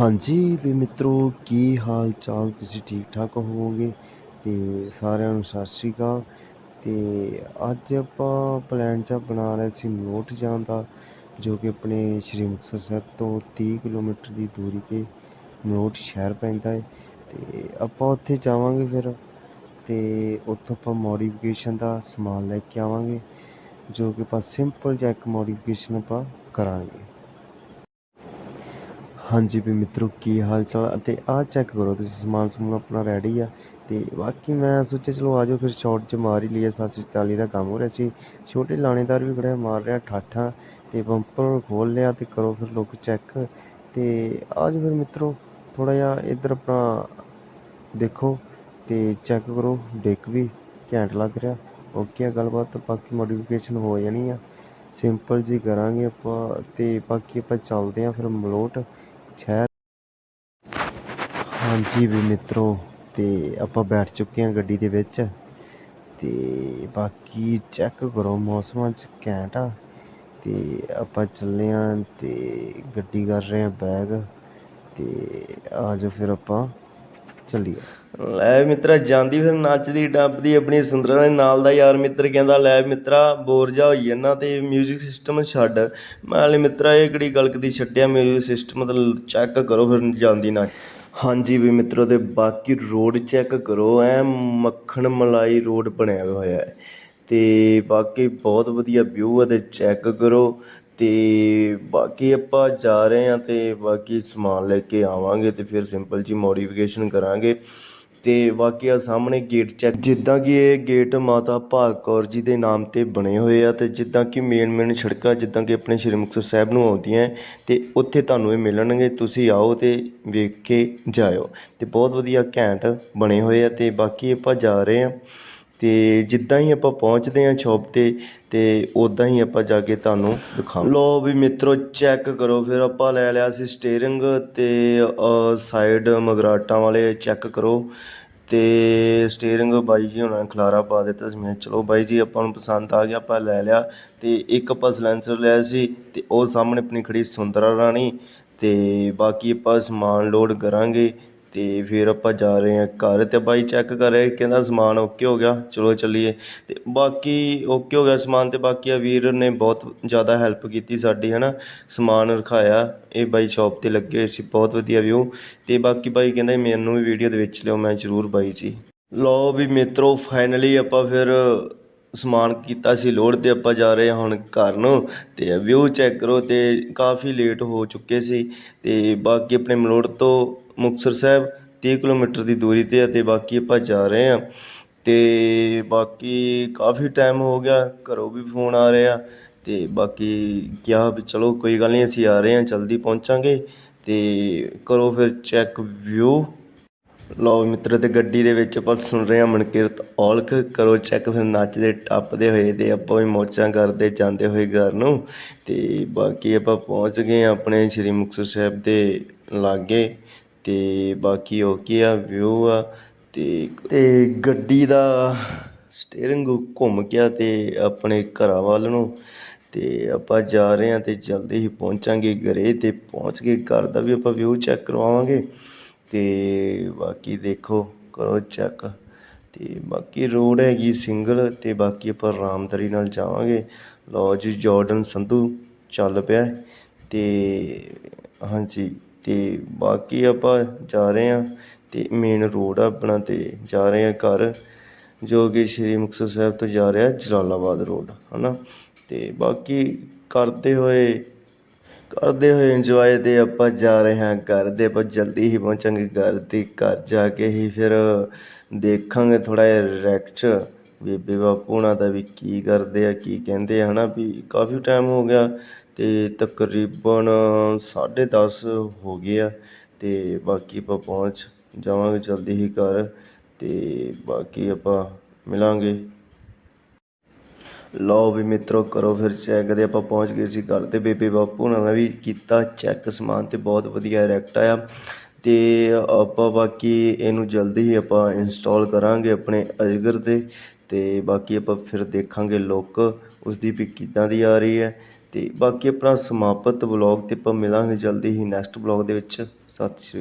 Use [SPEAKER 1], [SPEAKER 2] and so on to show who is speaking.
[SPEAKER 1] ਹਾਂਜੀ ਵੀ ਮਿੱਤਰੋ, ਕੀ ਹਾਲ ਚਾਲ ਤੁਸੀਂ ਠੀਕ ਠਾਕ ਹੋਵੋਗੇ? ਤੇ ਸਾਰਿਆਂ ਨੂੰ ਸਤਿ ਸ਼੍ਰੀ ਅਕਾਲ। ਤੇ ਅੱਜ ਆਪਾਂ ਪਲਾਨ ਜਿਹਾ ਬਣਾ ਰਹੇ ਸੀ ਮਲੋਟ ਜਾਣ ਦਾ, ਜੋ ਕਿ ਆਪਣੇ ਸ਼੍ਰੀ ਮੁਕਤਸਰ ਸਾਹਿਬ ਤੋਂ 30 ਕਿਲੋਮੀਟਰ ਦੀ ਦੂਰੀ ਤੇ ਮਲੋਟ ਸ਼ਹਿਰ ਪੈਂਦਾ ਹੈ ਤੇ ਆਪਾਂ ਉੱਥੇ ਜਾਵਾਂਗੇ ਫਿਰ। ਤੇ ਉੱਥੋਂ ਆਪਾਂ ਮੋਡੀਫਿਕੇਸ਼ਨ ਦਾ ਸਮਾਨ ਲੈ ਕੇ ਆਵਾਂਗੇ, ਜੋ ਕਿ ਆਪਾਂ ਸਿੰਪਲ ਜੈਕ ਮੋਡੀਫਿਕੇਸ਼ਨ ਆਪਾਂ ਕਰਾਂਗੇ। ਹਾਂਜੀ ਵੀ ਮਿੱਤਰੋ, ਕੀ ਹਾਲ ਚਾਲ ਅਤੇ ਆਹ ਚੈੱਕ ਕਰੋ, ਤੁਸੀਂ ਸਮਾਨ ਸਮੂਨ ਆਪਣਾ ਰੈਡੀ ਆ? ਤੇ ਬਾਕੀ ਮੈਂ ਸੋਚਿਆ, ਚਲੋ ਆਜੋ ਫਿਰ ਸ਼ਾਰਟ 'ਚ ਮਾਰ ਹੀ ਲਈਏ 744 ਦਾ ਕੰਮ ਹੋ ਰਿਹਾ ਸੀ। ਛੋਟੇ ਲਾਣੇਦਾਰ ਵੀ ਖੜਿਆ ਮਾਰ ਰਿਹਾ ਠਾਠਾਂ ਤੇ ਬੰਪਰ ਖੋਲ ਲਿਆ ਤੇ ਕਰੋ ਫਿਰ ਲੋਕ ਚੈੱਕ ਤੇ ਆਜੋ ਫਿਰ ਮਿੱਤਰੋ ਥੋੜਾ ਜਿਹਾ ਇੱਧਰ ਆਪਣਾ ਦੇਖੋ ਤੇ ਚੈੱਕ ਕਰੋ ਡਿੱਕ ਵੀ ਘੈਂਟ ਲੱਗ ਰਿਹਾ। ਓਕੇ ਆ, ਗੱਲਬਾਤ ਬਾਕੀ ਮੋਡੀਫਿਕੇਸ਼ਨ ਹੋ ਜਾਣੀ ਆ। ਸਿੰਪਲ ਜੀ ਕਰਾਂਗੇ ਆਪਾਂ, ਤੇ ਬਾਕੀ ਆਪਾਂ ਚੱਲਦੇ ਆ ਫਿਰ ਮਲੋਟ। ਸ਼ਹਿਰ। ਹਾਂਜੀ ਵੀ ਮਿੱਤਰੋ, ਤੇ ਆਪਾਂ ਬੈਠ ਚੁੱਕੇ ਹਾਂ ਗੱਡੀ ਦੇ ਵਿੱਚ। ਤੇ ਬਾਕੀ ਚੈੱਕ ਕਰੋ, ਮੌਸਮਾਂ ਚ ਘੈਂਟ ਆ। ਤੇ ਆਪਾਂ ਚੱਲੇ ਆਂ ਤੇ ਗੱਡੀ ਕਰ ਰਹੇ ਆਂ ਬੈਗ ਤੇ ਆਜੋ ਫਿਰ ਆਪਾਂ। ਚੱਲੀਏ
[SPEAKER 2] ਲੈ ਮਿੱਤਰਾ ਜਾਂਦੀ ਫਿਰ ਨੱਚਦੀ ਡੱਬਦੀ ਆਪਣੀ ਸੁੰਦਰਾਂ ਦੇ ਨਾਲ ਦਾ ਯਾਰ ਮਿੱਤਰ ਕਹਿੰਦਾ ਲੈ ਮਿੱਤਰਾ ਬੋਰ ਜਾ ਹੋਈ ਜਾਂਦਾ ਤੇ 뮤직 ਸਿਸਟਮ ਛੱਡ ਮੈਂ ਲੈ ਮਿੱਤਰਾ ਇਹ ਕਿਹੜੀ ਗੱਲ ਕਦੀ ਛੱਡਿਆ 뮤직 ਸਿਸਟਮ ਮਤਲਬ ਚੈੱਕ ਕਰੋ ਫਿਰ ਜਾਂਦੀ ਨਾ ਹਾਂਜੀ ਵੀ ਮਿੱਤਰੋ ਤੇ ਬਾਕੀ ਰੋਡ ਚੈੱਕ ਕਰੋ ਐ ਮੱਖਣ ਮਲਾਈ ਰੋਡ ਬਣਿਆ ਹੋਇਆ ਹੈ ਤੇ ਬਾਕੀ ਬਹੁਤ ਵਧੀਆ ਵਿਊ ਹੈ ਤੇ ਚੈੱਕ ਕਰੋ ਅਤੇ ਬਾਕੀ ਆਪਾਂ ਜਾ ਰਹੇ ਹਾਂ ਅਤੇ ਬਾਕੀ ਸਮਾਨ ਲੈ ਕੇ ਆਵਾਂਗੇ ਅਤੇ ਫਿਰ ਸਿੰਪਲ ਜੀ ਮੋਡੀਫਿਕੇਸ਼ਨ ਕਰਾਂਗੇ। ਅਤੇ ਬਾਕੀ ਆ ਸਾਹਮਣੇ ਗੇਟ ਚੈੱਕ ਜਿੱਦਾਂ ਕਿ ਇਹ ਗੇਟ ਮਾਤਾ ਭਾਗ ਕੌਰ ਜੀ ਦੇ ਨਾਮ ਤੇ ਬਣੇ ਹੋਏ ਆ ਤੇ ਜਿੱਦਾਂ ਕਿ ਮੇਨ ਮੇਨ ਸੜਕਾਂ ਜਿੱਦਾਂ ਕਿ ਆਪਣੇ ਸ਼੍ਰੀ ਮੁਕਤਸਰ ਸਾਹਿਬ ਨੂੰ ਆਉਂਦੀਆਂ ਹੈ ਤੇ ਉੱਥੇ ਤੁਹਾਨੂੰ ਇਹ ਮਿਲਣਗੇ, ਤੁਸੀਂ ਆਓ ਤੇ ਵੇਖ ਕੇ ਜਾਇਓ। ਤੇ ਬਹੁਤ ਵਧੀਆ ਘੈਂਟ ਬਣੇ ਹੋਏ ਆ ਤੇ ਬਾਕੀ ਆਪਾਂ ਜਾ ਰਹੇ ਆ ਤੇ ਜਿੱਦਾਂ ਹੀ ਆਪਾਂ ਪਹੁੰਚਦੇ ਹਾਂ ਸ਼ੋਪ ਤੇ ਤੇ ਉਦਾਂ ਹੀ ਆਪਾਂ ਜਾ ਕੇ ਤੁਹਾਨੂੰ ਦਿਖਾਵਾਂ ਲੋ ਵੀ ਮਿੱਤਰੋ ਚੈੱਕ ਕਰੋ, ਫਿਰ ਆਪਾਂ ਲੈ ਲਿਆ ਸੀ ਸਟੀਅਰਿੰਗ ਤੇ ਸਾਈਡ ਮਗਰਾਟਾਂ ਵਾਲੇ ਚੈੱਕ ਕਰੋ। ਤੇ ਸਟੀਅਰਿੰਗ ਬਾਈ ਜੀ ਉਹਨਾਂ ਨੇ ਖਲਾਰਾ ਪਾ ਦਿੱਤਾ ਸੀ, ਮੈਂ ਚਲੋ ਬਾਈ ਜੀ, ਆਪਾਂ ਨੂੰ ਪਸੰਦ ਆ ਗਿਆ, ਆਪਾਂ ਲੈ ਲਿਆ। ਤੇ ਇੱਕ ਆਪਾਂ ਸਲੈਂਸਰ ਲਿਆ ਸੀ, ਤੇ ਉਹ ਸਾਹਮਣੇ ਆਪਣੀ ਖੜੀ ਸੁੰਦਰਾ ਰਾਣੀ। ਤੇ ਬਾਕੀ ਆਪਾਂ ਸਮਾਨ ਲੋਡ ਕਰਾਂਗੇ ਅਤੇ ਫਿਰ ਆਪਾਂ ਜਾ ਰਹੇ ਹਾਂ ਘਰ ਅਤੇ ਬਾਈ ਚੈੱਕ ਕਰ ਰਿਹਾ, ਕਹਿੰਦਾ ਸਮਾਨ ਓਕੇ ਹੋ ਗਿਆ, ਚਲੋ ਚੱਲੀਏ। ਅਤੇ ਬਾਕੀ ਓਕੇ ਹੋ ਗਿਆ ਸਮਾਨ ਅਤੇ ਬਾਕੀ ਆ ਵੀਰ ਨੇ ਬਹੁਤ ਜ਼ਿਆਦਾ ਹੈਲਪ ਕੀਤੀ ਸਾਡੀ ਹੈ ਨਾ ਸਮਾਨ ਰਖਾਇਆ, ਇਹ ਬਾਈ ਸ਼ਾਪ ਤੇ ਲੱਗੇ ਹੋਏ ਸੀ, ਬਹੁਤ ਵਧੀਆ ਵਿਊ ਅਤੇ ਬਾਕੀ ਬਾਈ ਕਹਿੰਦਾ ਮੈਨੂੰ ਵੀ ਵੀਡੀਓ ਦੇ ਵਿੱਚ ਲਿਓ, ਮੈਂ ਜ਼ਰੂਰ ਬਾਈ ਜੀ। ਲਓ ਵੀ ਮਿੱਤਰੋ ਫਾਈਨਲੀ ਆਪਾਂ ਫਿਰ ਸਮਾਨ ਕੀਤਾ ਸੀ ਲੋਡ ਤੇ ਆਪਾਂ ਜਾ ਰਹੇ ਹਾਂ ਹੁਣ ਘਰ ਨੂੰ। ਤੇ ਵਿਊ ਚੈੱਕ ਕਰੋ ਤੇ ਕਾਫੀ ਲੇਟ ਹੋ ਚੁੱਕੇ ਸੀ। ਤੇ ਬਾਕੀ ਆਪਣੇ ਮਲੋੜ ਤੋਂ ਮੁਕਤਸਰ ਸਾਹਿਬ 30 ਕਿਲੋਮੀਟਰ ਦੀ ਦੂਰੀ ਤੇ ਆ ਤੇ ਬਾਕੀ ਆਪਾਂ ਜਾ ਰਹੇ ਹਾਂ। ਤੇ ਬਾਕੀ ਕਾਫੀ ਟਾਈਮ ਹੋ ਗਿਆ, ਘਰੋਂ ਵੀ ਫੋਨ ਆ ਰਿਹਾ ਤੇ ਬਾਕੀ ਕਿਹਾ ਵੀ ਚਲੋ ਕੋਈ ਗੱਲ ਨਹੀਂ, ਅਸੀਂ ਆ ਰਹੇ ਹਾਂ, ਜਲਦੀ ਪਹੁੰਚਾਂਗੇ ਤੇ ਕਰੋ ਫਿਰ ਚੈੱਕ ਵਿਊ ਲਓ ਮਿੱਤਰ, ਤੇ ਗੱਡੀ ਦੇ ਵਿੱਚ ਆਪਾਂ ਸੁਣ ਰਹੇ ਹਾਂ ਮਨਕੀਰਤ ਔਲਖ। ਕਰੋ ਚੈੱਕ ਫਿਰ ਨੱਚਦੇ ਟੱਪਦੇ ਹੋਏ ਤੇ ਆਪਾਂ ਵੀ ਮੌਜਾਂ ਕਰਦੇ ਜਾਂਦੇ ਹੋਏ ਘਰ ਨੂੰ। ਤੇ ਬਾਕੀ ਆਪਾਂ ਪਹੁੰਚ ਗਏ ਹਾਂ ਆਪਣੇ ਸ਼੍ਰੀ ਮੁਕਤਸਰ ਸਾਹਿਬ ਦੇ ਲਾਗੇ। ਅਤੇ ਬਾਕੀ ਓਕੇ ਆ, ਵਿਊ ਆ ਅਤੇ ਤੇ ਗੱਡੀ ਦਾ ਸਟੀਅਰਿੰਗ ਘੁੰਮ ਗਿਆ ਅਤੇ ਆਪਣੇ ਘਰਾਂ ਵੱਲ ਨੂੰ ਅਤੇ ਆਪਾਂ ਜਾ ਰਹੇ ਹਾਂ ਅਤੇ ਜਲਦੀ ਹੀ ਪਹੁੰਚਾਂਗੇ ਘਰੇ ਅਤੇ ਪਹੁੰਚ ਕੇ ਘਰ ਦਾ ਵੀ ਆਪਾਂ ਵਿਊ ਚੈੱਕ ਕਰਵਾਵਾਂਗੇ ਅਤੇ ਬਾਕੀ ਦੇਖੋ, ਕਰੋ ਚੈੱਕ ਅਤੇ ਬਾਕੀ ਰੋਡ ਹੈਗੀ ਸਿੰਗਲ ਅਤੇ ਬਾਕੀ ਆਪਾਂ ਆਰਾਮਦਾਰੀ ਨਾਲ ਜਾਵਾਂਗੇ। ਲਓ ਜੀ ਜਾਰਡਨ ਸੰਧੂ ਚੱਲ ਪਿਆ ਅਤੇ ਹਾਂਜੀ। ਅਤੇ ਬਾਕੀ ਆਪਾਂ ਜਾ ਰਹੇ ਹਾਂ ਅਤੇ ਮੇਨ ਰੋਡ ਆ ਆਪਣਾ ਤੇ ਜਾ ਰਹੇ ਹਾਂ ਘਰ, ਜੋ ਕਿ ਸ਼੍ਰੀ ਮੁਕਤਸਰ ਸਾਹਿਬ ਤੋਂ ਜਾ ਰਿਹਾ ਜਲਾਲਾਬਾਦ ਰੋਡ ਹੈ ਨਾ ਅਤੇ ਬਾਕੀ ਕਰਦੇ ਹੋਏ ਕਰਦੇ ਹੋਏ ਇੰਜੋਏ ਤੇ ਆਪਾਂ ਜਾ ਰਹੇ ਹਾਂ ਘਰ ਦੇ ਆਪਾਂ ਜਲਦੀ ਹੀ ਪਹੁੰਚਾਂਗੇ ਘਰ ਤੇ, ਘਰ ਜਾ ਕੇ ਹੀ ਫਿਰ ਦੇਖਾਂਗੇ ਥੋੜ੍ਹਾ ਜਿਹਾ ਰਿਐਕਟ ਬੇਬੇ ਬਾਪੂ ਹੋਣਾ ਦਾ ਵੀ ਕੀ ਕਰਦੇ ਆ, ਕੀ ਕਹਿੰਦੇ ਆ ਹੈ ਨਾ ਵੀ ਕਾਫੀ ਟਾਈਮ ਹੋ ਗਿਆ ਤੇ ਤਕਰੀਬਨ 10:30 ਹੋ ਗਏ ਆ ਅਤੇ ਬਾਕੀ ਆਪਾਂ ਪਹੁੰਚ ਜਾਵਾਂਗੇ ਜਲਦੀ ਹੀ ਘਰ ਅਤੇ ਬਾਕੀ ਆਪਾਂ ਮਿਲਾਂਗੇ। ਲਓ ਵੀ ਮਿੱਤਰੋ ਕਰੋ ਫਿਰ ਚੈੱਕ ਦੇ ਆਪਾਂ ਪਹੁੰਚ ਗਏ ਸੀ ਘਰ ਤੇ ਬੇਬੇ ਬਾਪੂ ਉਹਨਾਂ ਨੇ ਵੀ ਕੀਤਾ ਚੈੱਕ ਸਮਾਨ ਤੇ ਬਹੁਤ ਵਧੀਆ ਰਿਐਕਟ ਆਇਆ ਤੇ ਆਪਾਂ ਬਾਕੀ ਇਹਨੂੰ ਜਲਦੀ ਹੀ ਆਪਾਂ ਇੰਸਟਾਲ ਕਰਾਂਗੇ ਆਪਣੇ ਅਜਗਰ ਤੇ ਤੇ ਬਾਕੀ ਆਪਾਂ ਫਿਰ ਦੇਖਾਂਗੇ ਲੁੱਕ ਉਸ ਦੀ ਵੀ ਕਿੱਦਾਂ ਦੀ ਆ ਰਹੀ ਹੈ ਅਤੇ ਬਾਕੀ ਆਪਣਾ ਸਮਾਪਤ ਵਲੌਗ ਤੇ ਆਪਾਂ ਮਿਲਾਂਗੇ ਜਲਦੀ ਹੀ ਨੈਕਸਟ ਵਲੋਗ ਦੇ ਵਿੱਚ। ਸਤਿ ਸ਼੍ਰੀ